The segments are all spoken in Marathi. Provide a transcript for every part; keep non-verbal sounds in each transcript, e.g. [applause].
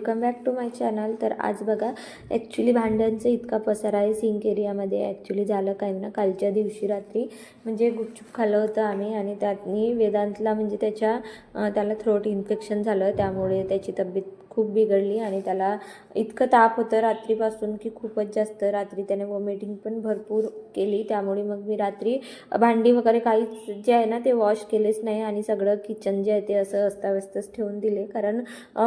Welcome back to my channel तर आज बघा ॲक्च्युली भांड्यांचं इतका पसारा आहे सिंक एरियामध्ये ॲक्च्युली झालं काय ना कालच्या दिवशी रात्री म्हणजे गुपचूप खाल्लं होतं आम्ही आणि त्यातनी वेदांतला म्हणजे त्याच्या त्याला थ्रोट इन्फेक्शन झालं. त्यामुळे त्याची तब्येत खूप बिघडली आणि त्याला इतकं ताप होतं रात्रीपासून की खूपच जास्त रात्री त्याने वॉमिटिंग पण भरपूर केली. त्यामुळे मग मी रात्री भांडी वगैरे काहीच जे आहे ना ते वॉश केलेच नाही आणि सगळं किचन जे आहे ते असं अस्ताव्यस्तच ठेवून दिले. कारण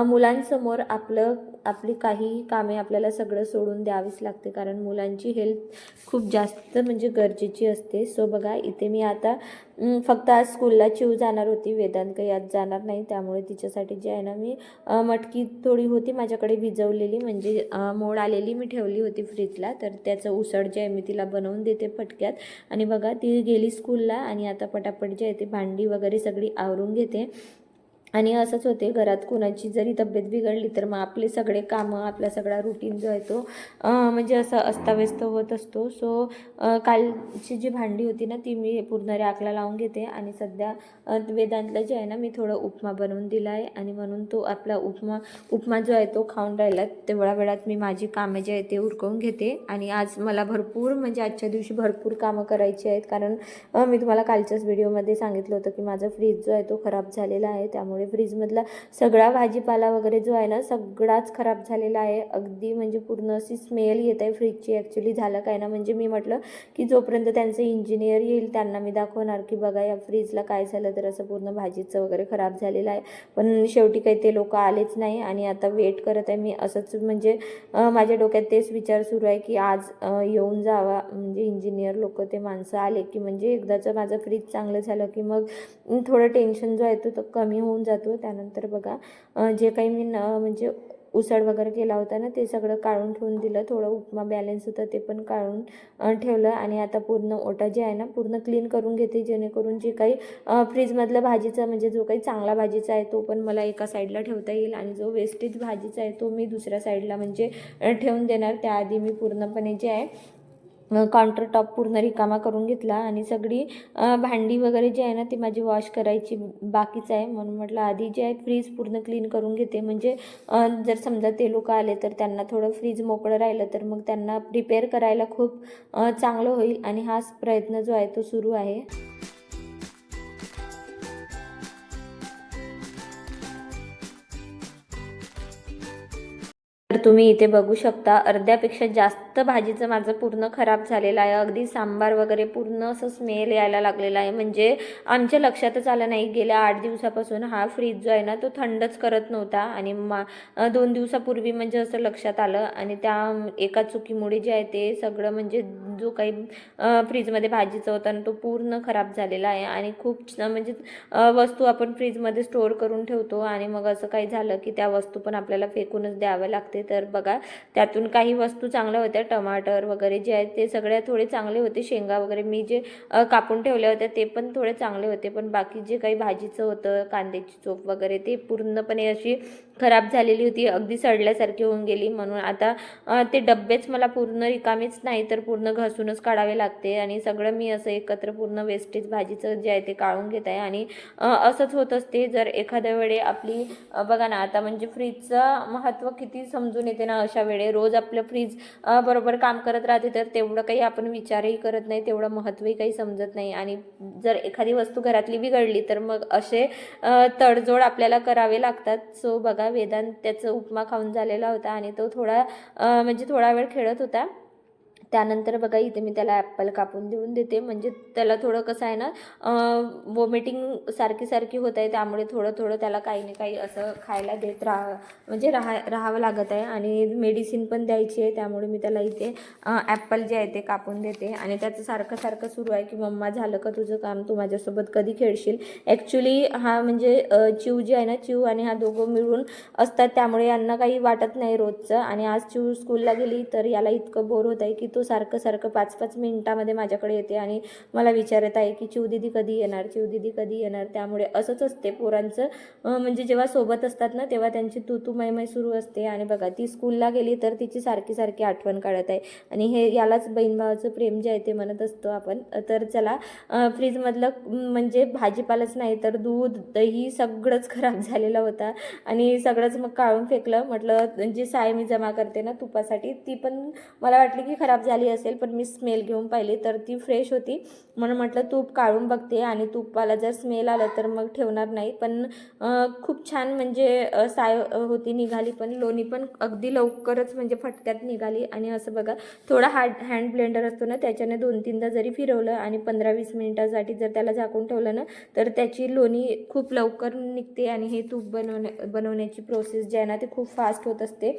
मुलांसमोर आपलं आपली काही कामे आपल्याला सगळं सोडून द्यावीच लागते. कारण मुलांची हेल्थ खूप जास्त म्हणजे गरजेची असते. सो बघा इथे मी आता फक्त आज स्कूलला चिव जाणार होती. वेदांत काही आज जाणार नाही. त्यामुळे तिच्यासाठी जे आहे ना मी मटकी थोडी होती माझ्याकडे भिजवलेली. म्हणजे मोड आलेली मी ठेवली होती फ्रीजला तर त्याचं उसळ जे आहे मी तिला बनवून देते फटक्यात. आणि बघा ती गेली स्कूलला आणि आता पटापट जे आहे ते भांडी वगैरे सगळी आवरून घेते. आणि असंच होते घरात कोणाची जरी तब्येत बिघडली तर मग आपले सगळे कामं आपला सगळा रुटीन जो आहे तो म्हणजे असं अस्ताव्यस्त होत असतो. सो कालची जी भांडी होती ना ती मी पूर्ण रॅकला लावून घेते आणि सध्या वेदांतला जे आहे ना मी थोडं उपमा बनवून दिला आहे आणि म्हणून तो आपला उपमा उपमा जो आहे तो खाऊन राहिला. तेवढ्या वेळात मी माझी कामं जी आहे ते उरकवून घेते आणि आज मला भरपूर म्हणजे आजच्या दिवशी भरपूर कामं करायची आहेत. कारण मी तुम्हाला कालच्याच व्हिडिओमध्ये सांगितलं होतं की माझा फ्रीज जो आहे तो खराब झालेला आहे. त्यामुळे फ्रीजमधला सगळा भाजीपाला वगैरे जो आहे ना सगळाच खराब झालेला आहे. अगदी म्हणजे पूर्ण अशी स्मेल येत आहे फ्रीजची. ॲक्च्युली झालं काय ना म्हणजे मी म्हटलं की जोपर्यंत त्यांचं इंजिनियर येईल त्यांना मी दाखवणार की बघा या फ्रीजला काय झालं तर असं पूर्ण भाजीचं वगैरे खराब झालेलं आहे. पण शेवटी काही ते लोक आलेच नाही आणि आता वेट करत आहे. मी असंच म्हणजे माझ्या डोक्यात तेच विचार सुरू आहे की आज येऊन जावा. म्हणजे इंजिनियर लोक ते माणसं आले की म्हणजे एकदाचं माझं फ्रीज चांगलं झालं की मग थोडं टेन्शन जो आहे तो कमी होऊन जातं. जातो. त्यानंतर बघा जे काही मी न म्हणजे उसळ वगैरे केला होता ना ते सगळं काढून ठेवून दिलं. थोडं उपमा बॅलन्स होतं ते पण काढून ठेवलं. आणि आता पूर्ण ओटा जे आहे ना पूर्ण क्लीन करून घेते जेणेकरून जे काही फ्रीजमधलं भाजीचा म्हणजे जो काही चांगला भाजीचा आहे तो पण मला एका साईडला ठेवता येईल. आणि जो वेस्टेज भाजीचा आहे तो मी दुसऱ्या साईडला म्हणजे ठेवून देणार. त्याआधी मी पूर्णपणे जे आहे काउंटर टॉप पूर्ण रिकामा करून घेतला आणि सगळी भांडी वगैरे जी आहे ना ती माझी वॉश करायची बाकीच आहे. म्हणून म्हटलं आधी जे आहे फ्रीज पूर्ण क्लीन करून घेते. म्हणजे जर समजा ते लोक आले तर त्यांना थोडं फ्रीज मोकळं राहिलं तर मग त्यांना प्रिपेअर करायला खूप चांगलं होईल. आणि हाच प्रयत्न जो आहे तो सुरू आहे. तुम्ही इथे बघू शकता. अर्ध्यापेक्षा जास्त भाजीचं माझं पूर्ण खराब झालेलं आहे. अगदी सांबार वगैरे पूर्ण असं स्मेल यायला लागलेला आहे. म्हणजे आमच्या लक्षातच आलं नाही. गेल्या आठ दिवसापासून हा फ्रीज जो आहे ना तो थंडच करत नव्हता. आणि मा दोन दिवसापूर्वी म्हणजे असं लक्षात आलं. आणि त्या एका चुकीमुळे जे आहे ते सगळं म्हणजे जो काही फ्रीजमध्ये भाजीचं होता ना तो पूर्ण खराब झालेला आहे आणि खूप म्हणजे वस्तू आपण फ्रीजमध्ये स्टोअर करून ठेवतो आणि मग असं काही झालं की त्या वस्तू पण आपल्याला फेकूनच द्यावं लागते. तर बघा त्यातून काही वस्तू चांगल्या होत्या टमाटर वगैरे जे आहेत ते सगळ्या थोडे चांगले होते शेंगा वगैरे मी जे कापून ठेवल्या होत्या ते पण थोडे चांगले होते पण बाकी जे काही भाजीचं होतं कांद्याची चोप वगैरे ते पूर्णपणे अशी खराब झालेली होती अगदी सडल्यासारखी होऊन गेली. म्हणून आता ते डब्बेच मला पूर्ण रिकामीच नाही तर पूर्ण घासूनच काढावे लागते. आणि सगळं मी असं एकत्र पूर्ण वेस्टेज भाजीचं जे आहे ते काढून घेत आहे. आणि असंच होत असते जर एखाद्या वेळे आपली बघा ना आता म्हणजे फ्रीजचं महत्त्व किती समजून येते ना अशा वेळे रोज आपलं फ्रीज बरोबर काम करत राहते तर तेवढं काही आपण विचारही करत नाही तेवढं महत्त्वही काही समजत नाही. आणि जर एखादी वस्तू घरातली बिघडली तर मग असे तडजोड आपल्याला करावे लागतात. सो बघा वेदांत त्याचं उपमा खाऊन झालेला होता आणि तो थोडा म्हणजे थोडा वेळ खेळत होता. त्यानंतर बघा इथे मी त्याला ॲप्पल कापून देऊन देते. म्हणजे त्याला थोडं कसं आहे ना वॉमिटिंग सारखी सारखी होत आहे. त्यामुळे थोडं थोडं त्याला काही ना काही असं खायला देत राहा म्हणजे राहा राहावं लागत आहे. आणि मेडिसिन पण द्यायची आहे. त्यामुळे मी त्याला इथे ॲप्पल जे आहे ते कापून देते. आणि त्याचं सारखं सारखं सुरू आहे की मम्मा झालं का तुझं काम? तू माझ्यासोबत कधी खेळशील? ॲक्च्युली हा म्हणजे चिव जे आहे ना चिव आणि हा दोघं मिळून असतात. त्यामुळे यांना काही वाटत नाही रोजचं. आणि आज चिव स्कूलला गेली तर याला इतकं बोर होत आहे की तो तू सारखं सारखं पाच पाच मिनिटामध्ये माझ्याकडे येते आणि मला विचारत आहे की चिवदीदी कधी येणार? चिवदीदी कधी येणार? त्यामुळे असंच असते पोरांचं. म्हणजे जेव्हा सोबत असतात ना तेव्हा त्यांची तू तू मैमय सुरू असते. आणि बघा ती स्कूलला गेली तर तिची सारखी सारखी आठवण काढत आहे. आणि हे यालाच बहीण भावाचं प्रेम जे आहे ते म्हणत असतो आपण. तर चला फ्रीजमधलं म्हणजे भाजीपालाच नाही तर दूध दही सगळंच खराब झालेलं होता. आणि सगळंच मग काढून फेकलं. म्हटलं जी साय मी जमा करते ना तुपासाठी ती पण मला वाटली की खराब झाली. असेल पण मी स्मेल घेऊन पाहिली तर ती फ्रेश होती. म्हणून म्हटलं तूप काढून बघते आणि तुपाला जर स्मेल आला तर मग ठेवणार नाही. पण खूप छान म्हणजे साय होती निघाली पण. लोणी पण अगदी लवकरच म्हणजे फटक्यात निघाली. आणि असं बघा थोडा हार्ड हँड ब्लेंडर असतो ना त्याच्याने दोन तीनदा जरी फिरवलं आणि पंधरा वीस मिनिटासाठी जर त्याला झाकून ठेवलं ना तर त्याची लोणी खूप लवकर निघते. आणि हे तूप बनवण्या बनवण्याची प्रोसेस जी आहे ना ती खूप फास्ट होत असते.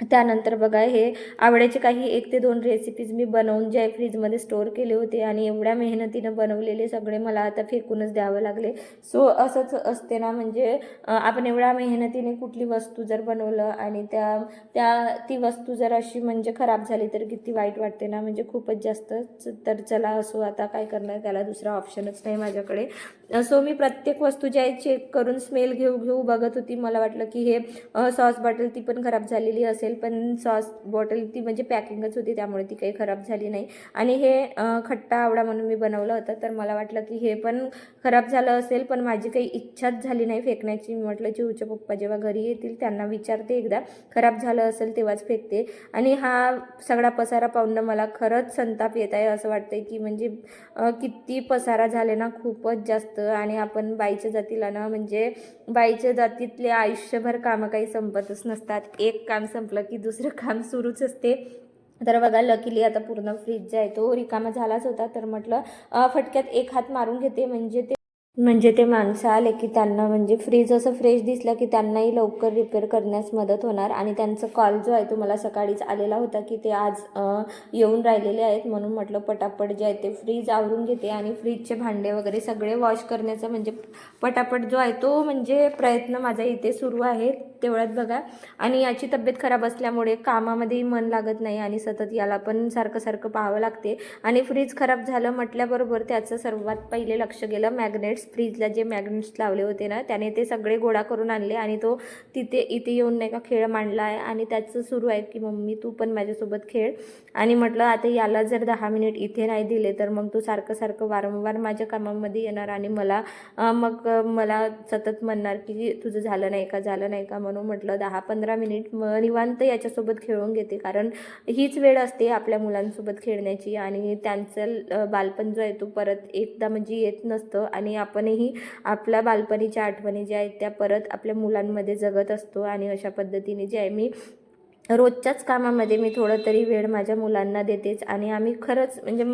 त्यानंतर बघा हे आवड्याचे काही एक ते दोन रेसिपीज मी बनवून जे फ्रीजमध्ये स्टोअर केले होते आणि एवढ्या मेहनतीनं बनवलेले सगळे मला आता फेकूनच द्यावं लागले. सो असंच असते ना म्हणजे आपण एवढ्या मेहनतीने कुठली वस्तू जर बनवलं आणि त्या त्या ती वस्तू जर अशी म्हणजे खराब झाली तर किती वाईट वाटते ना म्हणजे खूपच जास्त तर चला असो आता काय करणार त्याला दुसरा ऑप्शनच नाही माझ्याकडे. सो मी प्रत्येक वस्तू जी आहे चेक करून स्मेल घेऊ घेऊ बघत होती. मला वाटलं की हे सॉस बॉटल ती पण खराब झालेली असेल. पण सॉस बॉटल ती म्हणजे पॅकिंगच होती त्यामुळे ती काही खराब झाली नाही. आणि हे खट्टा आवडा म्हणून मी बनवलं होतं तर मला वाटलं की हे पण खराब झालं असेल पण माझी काही इच्छाच झाली नाही फेकण्याची. मी म्हटलं चिवचे पप्पा जेव्हा घरी येतील त्यांना विचारते एकदा खराब झालं असेल तेव्हाच फेकते. आणि हा सगळा पसारा पाहून मला खरंच संताप येत आहे असं वाटतंय की म्हणजे किती पसारा झाले ना खूपच जास्त. आणि आपण बाईच्या जातीला ना म्हणजे बाईच्या जातीतले आयुष्यभर कामं काही संपतच नसतात. एक काम संपलं की दुसरं [laughs] काम सुरूच असते. तर बघा लकीली आता पूर्ण फ्रीज जे आहे. तो रिकामा झालाच होता. तर म्हटलं फटक्यात एक हात मारून घेते. म्हणजे ते म्हणजे ते माणसं आले की त्यांना म्हणजे फ्रीज असं फ्रेश दिसलं की त्यांनाही लवकर रिपेअर करण्यास मदत होणार. आणि त्यांचा कॉल जो आहे तो मला सकाळीच आलेला होता की ते आज येऊन राहिलेले आहेत. म्हणून म्हटलं पटापट जे आहे ते फ्रीज आवरून घेते. आणि फ्रीजचे भांडे वगैरे सगळे वॉश करण्याचा म्हणजे पटापट जो आहे तो म्हणजे प्रयत्न माझा इथे सुरू आहे. तेवढ्यात बघा. आणि याची तब्येत खराब असल्यामुळे कामामध्येही मन लागत नाही आणि सतत याला पण सारखं सारखं पाहावं लागते. आणि फ्रीज खराब झालं म्हटल्याबरोबर त्याचं सर्वात पहिले लक्ष गेलं मॅग्नेट्स. फ्रीजला जे मॅग्नेट्स लावले होते ना त्याने ते सगळे गोळा करून आणले आणि तो तिथे इथे येऊन नाही का खेळ मांडला आहे आणि त्याचं सुरू आहे की मम्मी तू पण माझ्यासोबत खेळ. आणि म्हटलं आता याला जर दहा मिनिट इथे नाही दिले तर मग तो सारखं सारखं वारंवार माझ्या कामामध्ये येणार आणि मला मग मला सतत म्हणणार की तुझं झालं नाही का झालं नाही का म्हणून म्हटलं दहा पंधरा मिनिट म निवांत याच्यासोबत खेळून घेते. कारण हीच वेळ असते आपल्या मुलांसोबत खेळण्याची आणि त्यांचं बालपण जो आहे तो परत एकदा म्हणजे येत नसतं आणि आपणही आपल्या बालपणीच्या आठवणी ज्या आहेत त्या परत आपल्या मुलांमध्ये जगत असतो आणि अशा पद्धतीने जे आहे मी रोजच्याच कामामध्ये मी थोडं तरी वेळ माझ्या मुलांना देतेच आणि आम्ही खरंच म्हणजे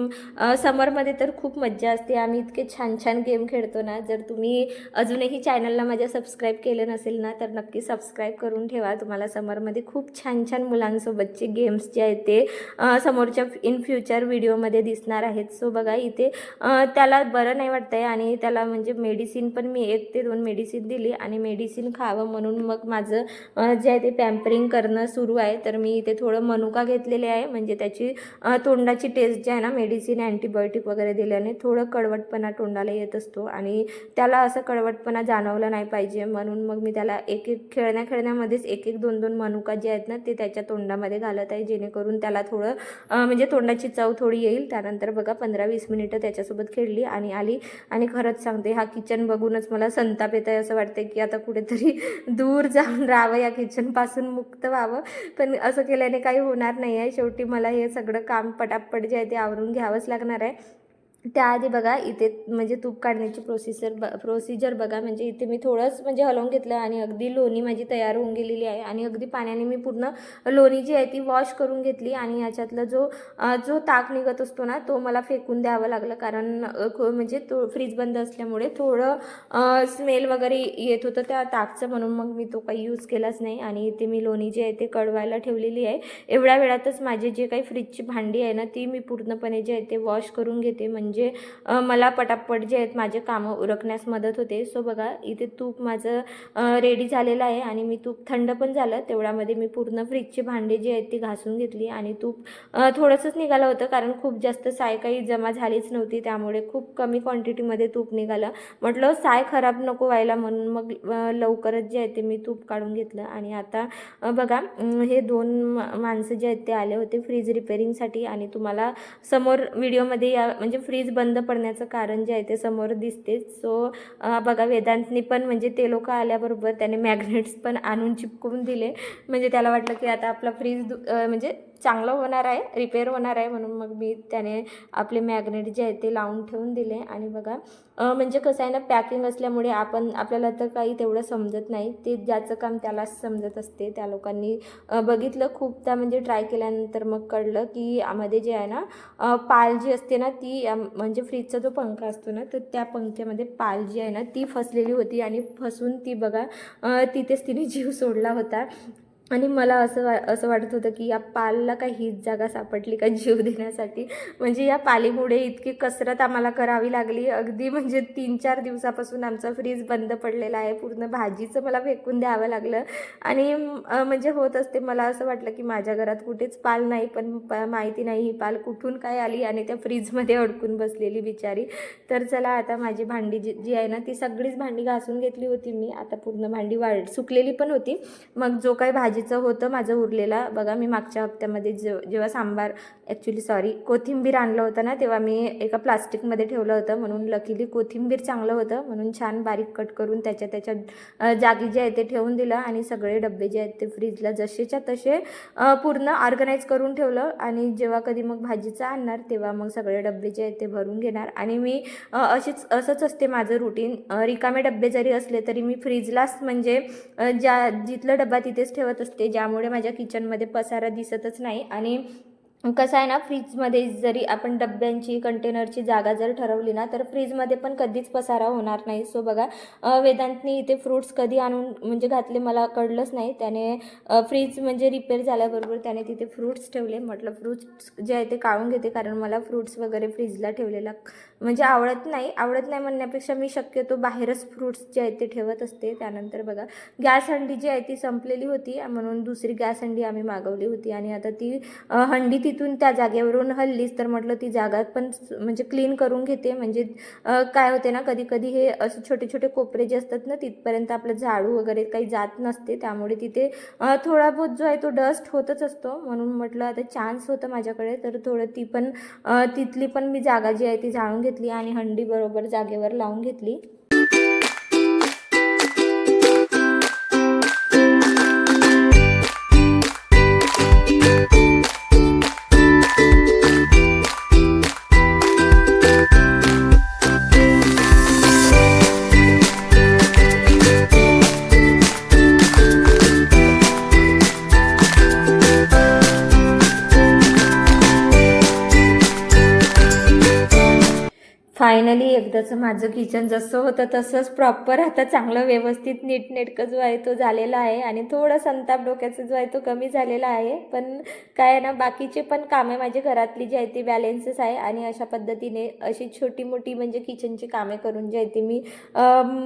समरमध्ये तर खूप मज्जा असते. आम्ही इतके छान छान गेम खेळतो ना. जर तुम्ही अजूनही चॅनलला माझ्या सबस्क्राईब केलं नसेल ना तर नक्की सबस्क्राईब करून ठेवा. तुम्हाला समरमध्ये खूप छान छान मुलांसोबतचे गेम्स जे आहेत ते समोरच्या इन फ्युचर व्हिडिओमध्ये दिसणार आहेत. सो बघा इथे त्याला बरं नाही वाटतं आहे आणि त्याला म्हणजे मेडिसिन पण मी एक ते दोन मेडिसिन दिली आणि मेडिसिन खावं म्हणून मग माझं जे आहे ते पॅम्परिंग करणं सुरू आहे तर मी इथे थोडं मनुका घेतलेले आहे. म्हणजे त्याची तोंडाची टेस्ट जी आहे ना मेडिसिन अँटीबायोटिक वगैरे दिल्याने थोडं कडवटपणा तोंडाला येत असतो. आणि त्याला असं कडवटपणा जाणवलं नाही पाहिजे. म्हणून मग मी त्याला एक एक खेळण्या खेळण्यामध्येच एक एक दोन दोन मनुका जे आहेत ना ते त्याच्या तोंडामध्ये घालत आहे. जेणेकरून त्याला थोडं म्हणजे तोंडाची चव थोडी येईल. त्यानंतर बघा पंधरा वीस मिनिटं त्याच्यासोबत खेळली आणि आली. आणि खरंच सांगते हा किचन बघूनच मला संताप येत आहे असं वाटतं की आता कुठेतरी दूर जाऊन राहावं या किचनपासून मुक्त व्हावं. पण असं केल्याने काही होणार नाही आहे शेवटी मला हे सगळं काम पटापट जे आहे ते आवरून घ्यावंच लागणार आहे. त्याआधी बघा इथे म्हणजे तूप काढण्याची प्रोसिजर ब प्रोसिजर बघा. म्हणजे इथे मी थोडंच म्हणजे हलवून घेतलं आणि अगदी लोणी माझी तयार होऊन गेलेली आहे. आणि अगदी पाण्याने मी पूर्ण लोणी जी आहे ती वॉश करून घेतली आणि याच्यातला जो जो ताक निघत असतो ना तो मला फेकून द्यावा लागलं. कारण ख- म्हणजे तो फ्रीज बंद असल्यामुळे थोडं स्मेल वगैरे येत होतं त्या ताकचं. म्हणून मग मी तो काही यूज केलाच नाही. आणि इथे मी लोणी जी आहे ते कळवायला ठेवलेली आहे. एवढ्या वेळातच माझी जे काही फ्रीजची भांडी आहे ना ती मी पूर्णपणे जे आहे ते वॉश करून घेते. म्हणजे म्हणजे मला पटापट जे आहेत माझे कामं उरकण्यास मदत होते. सो बघा इथे तूप माझं रेडी झालेलं आहे आणि मी तूप थंड पण झालं. तेवढ्यामध्ये मी पूर्ण फ्रीजची भांडी जी आहेत ती घासून घेतली आणि तूप थोडंसंच निघालं होतं कारण खूप जास्त साय काही जमा झालीच नव्हती. त्यामुळे खूप कमी क्वांटिटीमध्ये तूप निघालं. म्हटलं साय खराब नको व्हायला म्हणून मग लवकरच जे आहे ते मी तूप काढून घेतलं. आणि आता बघा हे दोन मा- माणसं जे आहेत ते आले होते फ्रीज रिपेरिंगसाठी आणि तुम्हाला समोर व्हिडिओमध्ये या म्हणजे फ्रीज बंद पडण्याचं कारण जे आहे ते समोर दिसते सो बघा वेदांतनी पण म्हणजे ते लोक आल्याबरोबर त्याने मॅग्नेट्स पण आणून चिपकवून दिले. म्हणजे त्याला वाटलं की आता आपला फ्रीज दु- म्हणजे चांगलं होणार आहे रिपेअर होणार आहे म्हणून मग मी त्याने आपले मॅग्नेट जे आहे ते लावून ठेवून दिले. आणि बघा म्हणजे कसं आहे ना पॅकिंग असल्यामुळे आपण आपल्याला तर काही तेवढं समजत नाही. ते ज्याचं काम त्यालाच समजत असते. त्या लोकांनी बघितलं खूपदा म्हणजे ट्राय केल्यानंतर मग कळलं की यामध्ये जे आहे ना पाल जी असते ना ती म्हणजे फ्रीजचा जो पंखा असतो ना तर त्या पंख्यामध्ये पाल जी आहे ना ती फसलेली होती. आणि फसून ती बघा तिथेच तिने जीव सोडला होता. आणि मला असं वा असं वाटत होतं की या पालला काही हीच जागा सापडली का जीव देण्यासाठी? म्हणजे या पालीमुळे इतकी कसरत आम्हाला करावी लागली. अगदी म्हणजे तीन चार दिवसापासून आमचा फ्रीज बंद पडलेला आहे. पूर्ण भाजीचं मला फेकून द्यावं लागलं. आणि म्हणजे होत असते. मला असं वाटलं की माझ्या घरात कुठेच पाल नाही पण प माहिती नाही ही पाल कुठून काय आली आणि त्या फ्रीजमध्ये अडकून बसलेली बिचारी. तर चला आता माझी भांडी जी जी आहे ना ती सगळीच भांडी घासून घेतली होती मी. आता पूर्ण भांडी वाढ सुकलेली पण होती. मग जो काही भाजीचं होतं माझं उरलेला. बघा मी मागच्या हप्त्यामध्ये जे जेव्हा सांबार ॲक्च्युली सॉरी कोथिंबीर आणलं होतं ना तेव्हा मी एका प्लास्टिकमध्ये ठेवलं होतं. म्हणून लकीली कोथिंबीर चांगलं होतं. म्हणून छान बारीक कट करून त्याच्या त्याच्या जागी जे आहे ते ठेवून दिलं आणि सगळे डबे जे आहेत ते फ्रीजला जसेच्या तसे पूर्ण ऑर्गनाईज करून ठेवलं. आणि जेव्हा कधी मग भाजीचं आणणार तेव्हा मग सगळे डबे जे आहेत ते भरून घेणार. आणि मी अशीच असंच असते माझं रुटीन रिकामे डबे जरी असले तरी मी फ्रीजलाच म्हणजे ज्या जिथलं डबा तिथेच ठेवत असते ज्यामुळे माझ्या किचनमध्ये पसारा दिसतच नाही आणि कसं आहे ना फ्रीजमध्ये जरी आपण डब्यांची कंटेनरची जागा जर ठरवली ना तर फ्रीजमध्ये पण कधीच पसारा होणार नाही. सो बघा वेदांतनी इथे फ्रूट्स कधी आणून म्हणजे घातले मला कळलंच नाही. त्याने फ्रीज म्हणजे रिपेअर झाल्याबरोबर त्याने तिथे फ्रूट्स ठेवले. म्हटलं फ्रूट्स जे आहे ते काढून घेते कारण मला फ्रूट्स वगैरे फ्रीजला ठेवलेला म्हणजे आवडत नाही. आवडत नाही म्हणण्यापेक्षा मी शक्यतो बाहेरच फ्रूट्स जे आहेत ते ठेवत असते. त्यानंतर बघा गॅस हंडी जी आहे ती संपलेली होती. म्हणून दुसरी गॅस हंडी आम्ही मागवली होती. आणि आता ती हंडी हंडी तिथून त्या जागेवरून हल्लीच तर म्हटलं ती जागा पण म्हणजे क्लीन करून घेते. म्हणजे काय होते ना कधी कधी हे असे छोटे छोटे कोपरे जे असतात ना तिथपर्यंत आपलं झाडू वगैरे काही जात नसते. त्यामुळे तिथे थोडा बहुत जो आहे तो डस्ट होतच असतो. म्हणून म्हटलं आता चान्स होतं माझ्याकडे तर थोडं ती पण तिथली पण मी जागा जी आहे ती जाळून घेतली आणि हंडी बरोबर जागेवर लावून घेतली. एकदाचं माझं किचन जसं होतं तसंच प्रॉपर आता चांगलं व्यवस्थित नीटनेटकं जो आहे तो झालेला आहे आणि थोडं संताप डोक्याचा जो आहे तो कमी झालेला आहे. पण काय आहे ना बाकीचे पण कामे माझी घरातली जी आहे ती बॅलेन्सेस आहे आणि अशा पद्धतीने अशी छोटी मोठी म्हणजे किचनची कामे करून जी आहे ती मी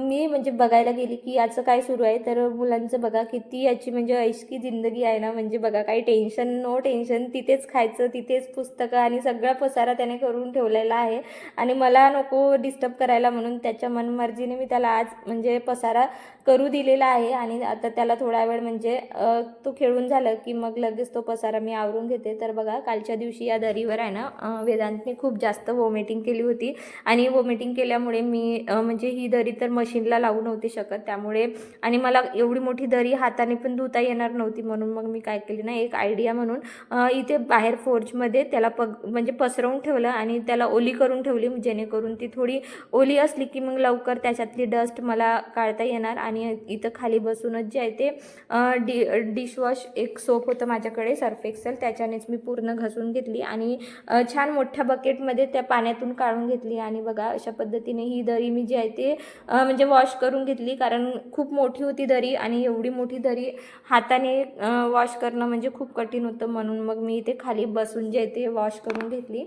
मी म्हणजे बघायला गेली की याचं काय सुरू आहे. तर मुलांचं बघा किती याची म्हणजे ऐशकी जिंदगी आहे ना म्हणजे बघा काही टेन्शन नो टेन्शन तिथेच खायचं तिथेच पुस्तकं आणि सगळा पसारा त्याने करून ठेवलेला आहे. आणि मला नको डिस्टर्ब करायला म्हणून त्याच्या मनमर्जीने मी त्याला आज म्हणजे पसारा करू दिलेला आहे आणि आता त्याला थोडा वेळ म्हणजे तो खेळून झालं की मग लगेच तो पसारा मी आवरून घेते. तर बघा कालच्या दिवशी या दरीवर आहे ना वेदांतने खूप जास्त वॉमिटिंग केली होती. आणि वॉमिटिंग केल्यामुळे मी म्हणजे ही दरी तर मशीनला लावू नव्हती शकत. त्यामुळे आणि मला एवढी मोठी दरी हाताने पण धुता येणार नव्हती. म्हणून मग मी काय केली ना एक आयडिया म्हणून इथे बाहेर फोर्जमध्ये त्याला पग म्हणजे पसरवून ठेवलं आणि त्याला ओली करून ठेवली. जेणेकरून ती थोडी ओली असली की मग लवकर त्याच्यातली डस्ट मला काढता येणार आणि आणि इथं खाली बसूनच जे आहे ते डि डिशवॉश एक सोप होतं माझ्याकडे सर्फ एक्सेल. त्याच्यानेच मी पूर्ण घासून घेतली आणि छान मोठ्या बकेटमध्ये त्या पाण्यातून काढून घेतली. आणि बघा अशा पद्धतीने ही दरी मी जी आहे ते म्हणजे वॉश करून घेतली. कारण खूप मोठी होती दरी आणि एवढी मोठी दरी हाताने वॉश करणं म्हणजे खूप कठीण होतं. म्हणून मग मी इथे खाली बसून जे आहे ते वॉश करून घेतली.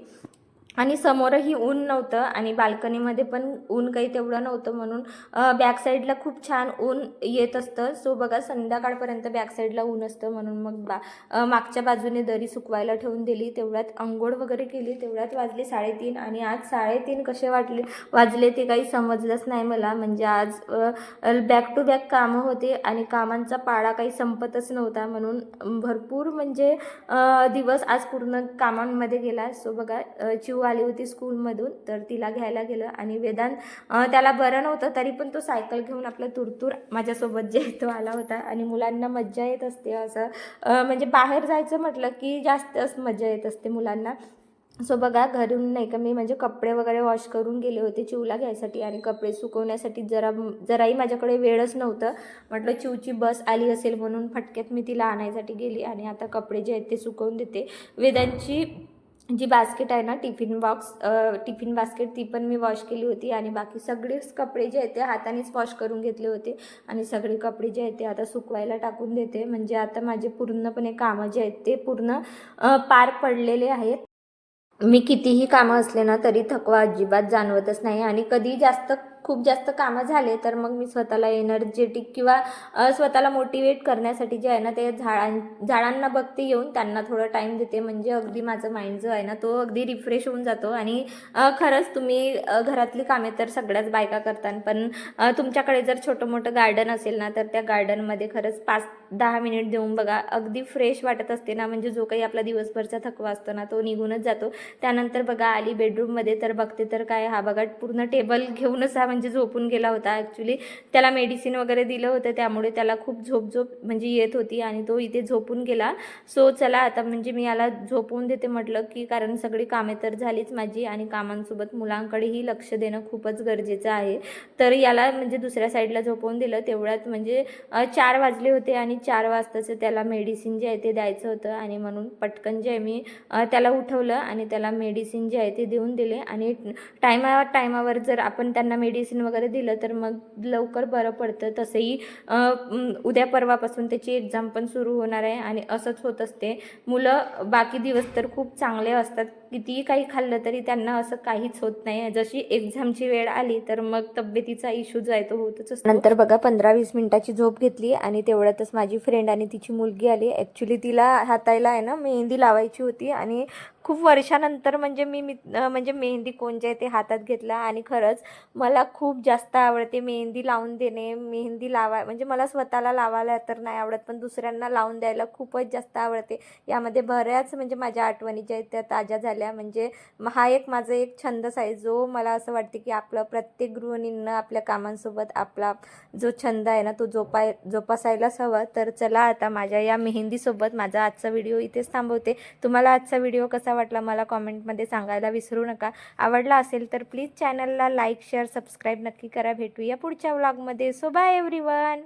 आणि समोरही ऊन नव्हतं आणि बाल्कनीमध्ये पण ऊन काही तेवढं नव्हतं म्हणून बॅक साईडला खूप छान ऊन येत असतं. सो बघा संध्याकाळपर्यंत बॅक साईडला ऊन असतं म्हणून मग बा मागच्या बाजूने दरी सुकवायला ठेवून दिली. तेवढ्यात आंघोळ वगैरे केली. तेवढ्यात वाजली साडेतीन आणि आज साडेतीन कसे वाटले वाजले ते काही समजलंच नाही मला. म्हणजे आज बॅक टू बॅक कामं होते आणि कामांचा पाळा काही संपतच नव्हता म्हणून भरपूर म्हणजे दिवस आज पूर्ण कामांमध्ये गेला. सो बघा चिव चिऊ आली होती स्कूलमधून तर तिला घ्यायला गेलं आणि वेदांत त्याला बरं नव्हतं तरी पण तो सायकल घेऊन आपला तुरतूर माझ्यासोबत जे आहे तो आला होता आणि मुलांना मज्जा येत असते असं. म्हणजे बाहेर जायचं म्हटलं की जास्तच मजा येत असते मुलांना. सो बघा घरून नाही का मी म्हणजे कपडे वगैरे वॉश करून गेले होते चिवला घ्यायसाठी आणि कपडे सुकवण्यासाठी जरा जराही माझ्याकडे वेळच नव्हतं. म्हटलं चिवची बस आली असेल म्हणून फटक्यात मी तिला आणायसाठी गेली आणि आता कपडे जे आहेत ते सुकवून देते. वेदांची जी बास्केट आहे ना टिफिन बॉक्स टिफिन बास्केट ती पण मी वॉश केली होती आणि बाकी सगळेच कपडे जे आहेत ते हातानेच वॉश करून घेतले होते आणि सगळे कपडे जे आहेत ते आता सुकवायला टाकून देते. म्हणजे आता माझे पूर्णपणे कामं जे आहेत ते पूर्ण पार पडलेले आहेत. मी कितीही कामं असले ना तरी थकवा अजिबात जाणवतच नाही आणि कधी जास्त खूप जास्त कामं झाले तर मग मी स्वतःला एनर्जेटिक किंवा स्वतःला मोटिवेट करण्यासाठी जे आहे ना ते झाडां झाडांना बघते येऊन त्यांना थोडं टाईम देते. म्हणजे अगदी माझं माइंड जो आहे ना तो अगदी रिफ्रेश होऊन जातो. आणि खरंच तुम्ही घरातली कामे तर सगळ्याच बायका करतात. पण तुमच्याकडे जर छोटं मोठं गार्डन असेल ना तर त्या गार्डनमध्ये खरंच पाच दहा मिनिट देऊन बघा. अगदी फ्रेश वाटत असते ना म्हणजे जो काही आपला दिवसभरचा थकवा असतो ना तो निघूनच जातो. त्यानंतर बघा आली बेडरूममध्ये तर बघते तर काय हा बघा पूर्ण टेबल [laughs] घेऊनच हा म्हणजे झोपून गेला होता ॲक्च्युली त्याला मेडिसिन वगैरे दिलं होतं त्यामुळे त्याला खूप झोप झोप म्हणजे येत होती आणि तो इथे झोपून गेला. सो चला आता म्हणजे मी याला झोपवून देते म्हटलं की कारण सगळी कामे तर झालीच माझी आणि कामांसोबत मुलांकडेही लक्ष देणं खूपच गरजेचं आहे. तर याला म्हणजे दुसऱ्या साईडला झोपवून दिलं. तेवढ्यात म्हणजे चार वाजले होते आणि चार वाजताचं त्याला मेडिसिन जे आहे ते द्यायचं होतं आणि म्हणून पटकन जे आहे मी त्याला उठवलं आणि त्याला मेडिसिन जे आहे ते देऊन दिले. आणि टायमावर टायमावर जर आपण त्यांना मेडिसिन वगैरे दिलं तर मग लवकर बरं पडतं. तसंही उद्या परवापासून त्याची एक्झाम पण सुरू होणार आहे आणि असंच होत असते. मुलं बाकी दिवस तर खूप चांगले असतात. कितीही काही खाल्लं तरी त्यांना असं काहीच होत नाही. जशी एक्झामची वेळ आली तर मग तब्येतीचा इश्यू जो आहे तो होतच असतो. नंतर बघा पंधरा वीस मिनिटाची झोप घेतली आणि तेवढ्यातच माझी माझी फ्रेंड आणि तिची मुलगी आली. ॲक्च्युली तिला हातायला आहे ना मेहंदी लावायची होती आणि खूप वर्षानंतर म्हणजे मी मी म्हणजे मेहंदी कोण जे आहे ते हातात घेतला आणि खरंच मला खूप जास्त आवडते मेहंदी लावून देणे. मेहंदी लावा म्हणजे मला स्वतःला लावायला तर नाही आवडत पण दुसऱ्यांना लावून द्यायला खूपच जास्त आवडते. यामध्ये बऱ्याच म्हणजे माझ्या आठवणी ज्या आहेत त्या ताज्या झाल्या. म्हणजे हा एक माझा एक छंदच आहे. जो मला असं वाटते की आपलं प्रत्येक गृहिणींना आपल्या कामांसोबत आपला जो छंद आहे ना तो जोपाय जोपासायलाच हवा. तर चला आता माझ्या या मेहंदीसोबत माझा आजचा व्हिडिओ इथेच थांबवते. तुम्हाला आजचा व्हिडिओ कसा वाटला मला कॉमेंटमध्ये सांगायला विसरू नका. आवडला असेल तर प्लीज चॅनलला लाईक शेअर सबस्क्राईब नक्की करा. भेटूया पुढच्या व्लॉगमध्ये. So bye everyone